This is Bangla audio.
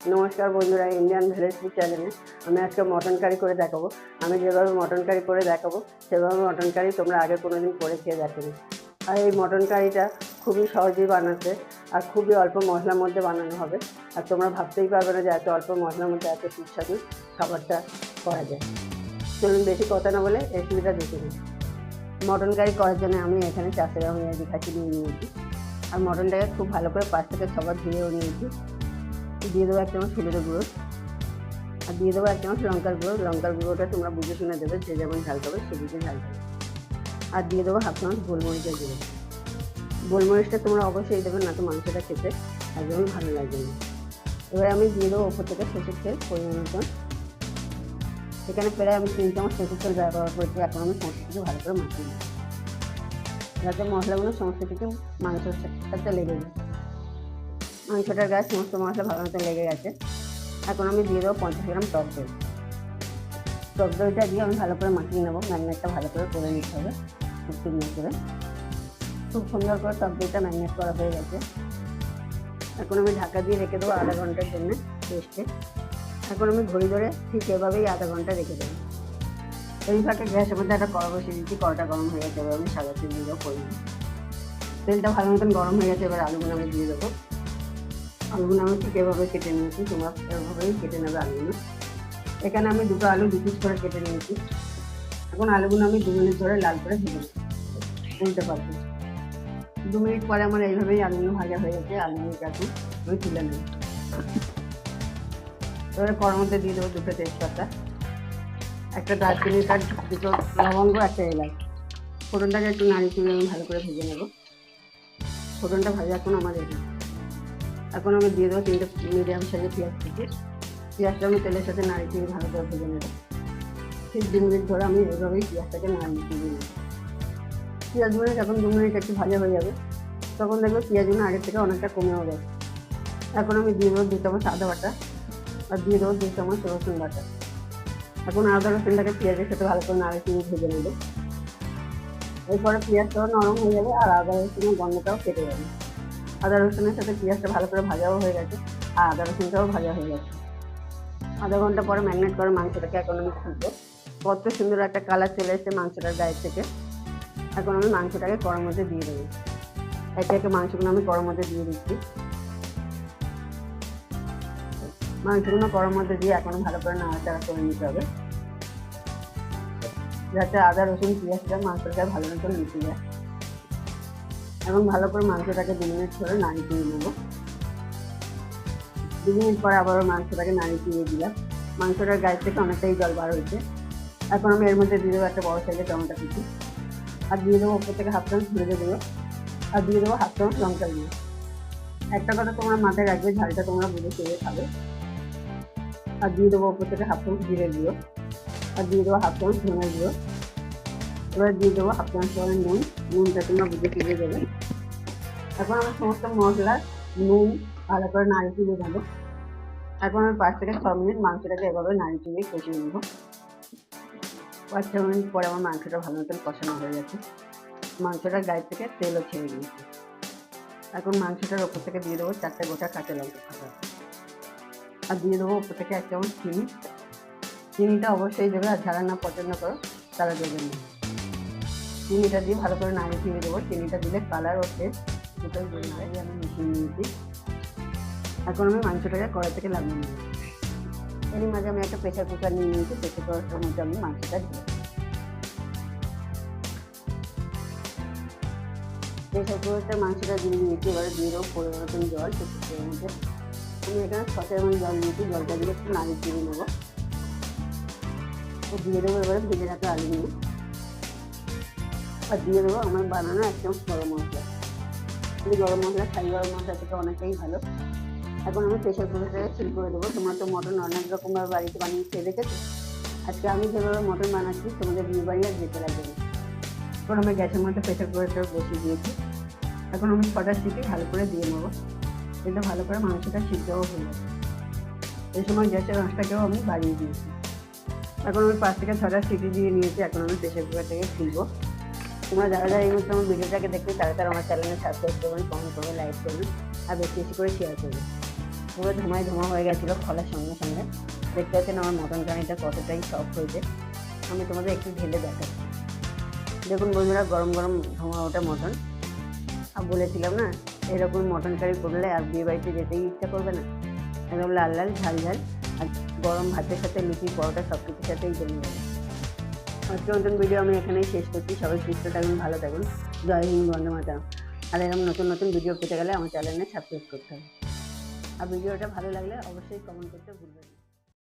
নমস্কার বন্ধুরা ইন্ডিয়ান ভিলেজ চ্যানেলে আমি আজকে মটন কারি করে দেখাবো। আমি যেভাবে মটন কারি করে দেখাবো, সেভাবে মটন কারি তোমরা আগে কোনো দিন করে খেয়ে দেখোনি। আর এই মটন কারিটা খুবই সহজেই বানাতে আর খুবই অল্প মশলার মধ্যে বানানো হবে। আর তোমরা ভাবতেই পারবে না যে এত অল্প মশলার মধ্যে এত সুস্বাদু খাবারটা করা যায়। চলুন বেশি কথা না বলে রেসিপিটা দেখে নিই। মটন কারি করার জন্য আমি এখানে চারশো গ্রাম খাঁচি নিয়ে নিয়েছি। আর মটনটাকে খুব ভালো করে পাঁচ থেকে ছবার ধুয়েও নিয়েছি। দিয়ে দেবো এক চামচ হলুদের গুঁড়ো। আর দিয়ে দেবো এক চামচ লঙ্কার গুঁড়ো। লঙ্কার গুঁড়োটা তোমরা বুঝে শুনে দেবে যে যেমন ঝাল খাবে সেদিকে ঝাল খাবে। আর দিয়ে দেবো হাফ চামচ গোলমরিচের গুঁড়ো। গোলমরিচটা তোমরা অবশ্যই দেবে, না তো মাংসটা খেতে একদম ভালো লাগবে না। এবার আমি দিয়ে দেবো ওপর থেকে সরষের তেল পরিমাণ মতন। সেখানে প্রায় আমি তিন চামচ সরষের তেল ব্যবহার করেছি এখন আমি সমস্ত কিছু ভালো করে মাখিয়ে যাতে মশলাগুলো সমস্ত কিছু মাংসের সাথে লেগে যায়। মাংসটার গায়ে সমস্ত মশলা ভালো মতো লেগে গেছে। এখন আমি দিয়ে দেবো পঞ্চাশ গ্রাম টক দই। টক দইটা দিয়ে আমি ভালো করে মাখিয়ে নেব। ম্যাগনেটটা ভালো করে করে নিতে হবে শুকনো করে। খুব সুন্দর করে টক দইটা ম্যাগনেট করা হয়ে গেছে। এখন আমি ঢাকা দিয়ে রেখে দেবো আধা ঘণ্টার জন্য রেস্টে। এখন আমি ঘড়ি ধরে ঠিক এভাবেই আধা ঘণ্টা রেখে দেবো। এই ফাঁকে গ্যাসের মধ্যে একটা কড়া বসিয়ে দিচ্ছি কড়াটা গরম হয়ে গেছে। এবার আমি সাদা তেল দিয়ে দেবো তেলটা ভালো মতন গরম হয়ে গেছে, এবার আলুগুলো আমি দিয়ে দেবো। আলুগুলো আমি ঠিক এভাবে কেটে নিয়েছি, তোমরা এভাবেই কেটে নেবে আলুগুলো এখানে আমি দুটো আলু দু পিস করে কেটে নিয়েছি। এখন আলুগুলো আমি দু মিনিট ধরে লাল করে ভেজে উল্টে পাল্টে। দু মিনিট পরে আমার এইভাবেই আলুগুলো ভাজা হয়ে গেছে, আলুগুলো এখন আমি তুলে নেব। এবারে কড়ার মধ্যে দিয়ে দেবো দুটো তেজপাতা, একটা দারচিনি তার দুটো লবঙ্গ, একটা এলাচ। ফোড়নটাকে একটু নাড়ি চুড়ে আমি ভালো করে ভেজে নেব। ফোড়নটা ভাজা এখন আমার রেডি। এখন আমি দিয়ে দেবো তিনটে মিডিয়াম সাইজের পেঁয়াজ থেকে পেঁয়াজটা আমি তেলের সাথে নাড়ি চিড়ে ভালো করে ভেজে নেব। ঠিক দু মিনিট ধরে আমি এভাবেই পেঁয়াজটাকে নাড়ি চিড়ে নেব। পেঁয়াজগুলো যখন দু মিনিট একটু ভাজা হয়ে যাবে, তখন দেখবে পেঁয়াজগুলো আগের থেকে অনেকটা কমেও গেছে। এখন আমি দিয়ে দেবো দু চামচ আদা বাটা আর দিয়ে দেবো দু চামচ রসুন বাটা। এখন আদা রসুনটাকে পেঁয়াজের সাথে ভালো করে নাড়ি চিড়ে ভেজে নেব। এরপরে পেঁয়াজটাও নরম হয়ে যাবে আর আদা রসুনের গন্ধটাও কেটে যাবে। আদা রসুনের সাথে পেঁয়াজটা ভালো করে ভাজাও হয়ে গেছে, আর আদা রসুনটাও ভাজা হয়ে গেছে। আধা ঘণ্টা পরে ম্যাগনেট করে মাংসটাকে এখন আমি খুলবো। কত সুন্দর একটা কালার চলে এসেছে মাংসটার গায়ে থেকে। এখন আমি মাংসটাকে কড়ার মধ্যে দিয়ে দেবো। একে একে মাংসগুলো আমি কড়ার মধ্যে দিয়ে দিচ্ছি। মাংসগুলো কড়ার মধ্যে দিয়ে এখন ভালো করে নাড়াচাড়া করে নিতে হবে। যাতে আদা রসুন পেঁয়াজটা মাংসটাকে ভালো মতো নিতে যায়। এবং ভালো করে মাংসটাকে দু মিনিট ধরে নাড়ি দিয়ে নেব। দু মিনিট পরে আবারও মাংসটাকে নাড়ি দিয়ে দিলাম। মাংসটার গায়ে থেকে অনেকটাই জল বার হয়েছে। এখন আমি এর মধ্যে দিয়ে দেবো একটা বড় সাইজের টমেটো কুচি। আর দিয়ে দেবো ওপর থেকে হাফ চামচ ভেজে দেবো আর দিয়ে দেবো হাফ চামচ লঙ্কা দিয়ে একটা কথা তোমরা মাথায় রাখবে, ঝালটা তোমরা বুঝে খেয়ে খাবে। আর দিয়ে দেবো ওপর থেকে হাফ চামচ জিরে দিও আর দিয়ে দেবো হাফ চামচ ধনে দিও এবার দিয়ে দেবো হাফ চামচ নুন। নুনটা তোমরা বুঝে খেয়ে দেবে। এখন আমার সমস্ত মশলা, নুন, ভালো করে নাড়ি তুলে দেবো এখন আমি পাঁচ থেকে ছ মিনিট মাংসটাকে এভাবে নাড়ি তুলে কষিয়ে নেব। পাঁচ ছ মিনিট পরে আমার মাংসটা ভালো মতন কষানো হয়ে গেছে। মাংসটার গায়ে থেকে তেলও ছেড়ে দিয়েছে। এখন মাংসটার ওপর থেকে দিয়ে দেবো চারটে গোটা কাঁচা লঙ্কা ফাঁকা আর দিয়ে দেবো ওপর থেকে এক চামচ চিনি। চিনিটা অবশ্যই দেবে আর যারা না পছন্দ করো, তারা দেবেন না। চিনিটা দিয়ে ভালো করে নাড়িয়ে চিনি দেবো। চিনিটা দিলে কালার ও টেস্ট দুটোই বেড়ে যায় আমি মিশিয়ে নিয়েছি। এখন আমি মাংসটাকে কড়াই থেকে লাগিয়ে নিয়েছি এরই মাঝে আমি একটা প্রেশার কুকার নিয়ে নিয়েছি। প্রেশার কুকারটার মধ্যে আমি মাংসটা দিয়ে প্রেশার কুকারটা মাংসটা দিয়ে নিয়েছি। এবারে দিয়ে দেবো মতন জল। প্রেশার মধ্যে আমি এখানে ছটের মতো জল নিয়েছি। জলটা দিয়ে একটু নাড়িয়ে চিনি নেব। দিয়ে দেবো এবারে ভেজে রাখা আলু নিয়ে। আর দিয়ে দেবো আমার বানানো এক চামচ গরম মশলা। গরম মশলা খাই গরম মশলা থেকে অনেকটাই ভালো। এখন আমি প্রেশার কুকারটাকে ফিল করে দেবো। তোমরা তো মটন অনেক রকমভাবে বাড়িতে বানিয়ে খেয়ে দেখেছ? আজকে আমি যেভাবে মটন বানাচ্ছি, তোমাদের বিয়ে বাড়ি আর যেতে লাগবে না। এখন আমি গ্যাসের মধ্যে প্রেশার কুকারটা বসিয়ে দিয়েছি। এখন আমি ছটা সিটি ভালো করে দিয়ে নেব। এটা ভালো করে মাংসটা সিদ্ধও হয়ে এই সময় গ্যাসের আঁচটাকেও আমি বাড়িয়ে দিয়েছি। এখন আমি পাঁচ থেকে ছটা সিটি দিয়ে নিয়েছি। এখন আমি প্রেশার কুকারটাকে খুলবো। তোমরা যারা যারা এই মুহূর্তে আমার ভিডিওটাকে দেখবে, তারা তারা আমার চ্যানেলে সাবস্ক্রাইব করবেন কমেন্ট করবেন লাইক করবেন আর বেশি বেশি করে শেয়ার করবেন পুরো ধোঁয়ায় ধোঁয়া হয়ে গেছিল খোলার সঙ্গে সঙ্গে। দেখতে পাচ্ছেন আমার মটন কারিটা কতটাই সফট হয়েছে। আমি তোমাদের একটু ঢেলে দেখাচ্ছি দেখুন বন্ধুরা, গরম গরম ধোঁয়া ওটা মটন আর বলেছিলাম না, এরকম মটন কারি করলে আর বিয়ে বাড়িতে যেতেই ইচ্ছা করবে না। একদম লাল লাল, ঝাল ঝাল। আর গরম ভাতের সাথে লুচি, পরোটা সব কিছুর সাথেই জমে যাবে। আজকে নতুন ভিডিও আমি এখানেই শেষ করছি। সবাই সুস্থ থাকুন, ভালো থাকুন। জয় হিন্দ বন্ধ মাতা আর এরকম নতুন নতুন ভিডিও পেতে গেলে আমার চ্যানেলে সাবস্ক্রাইব করতে হবে। আর ভিডিওটা ভালো লাগলে অবশ্যই কমেন্ট করতে ভুলবেন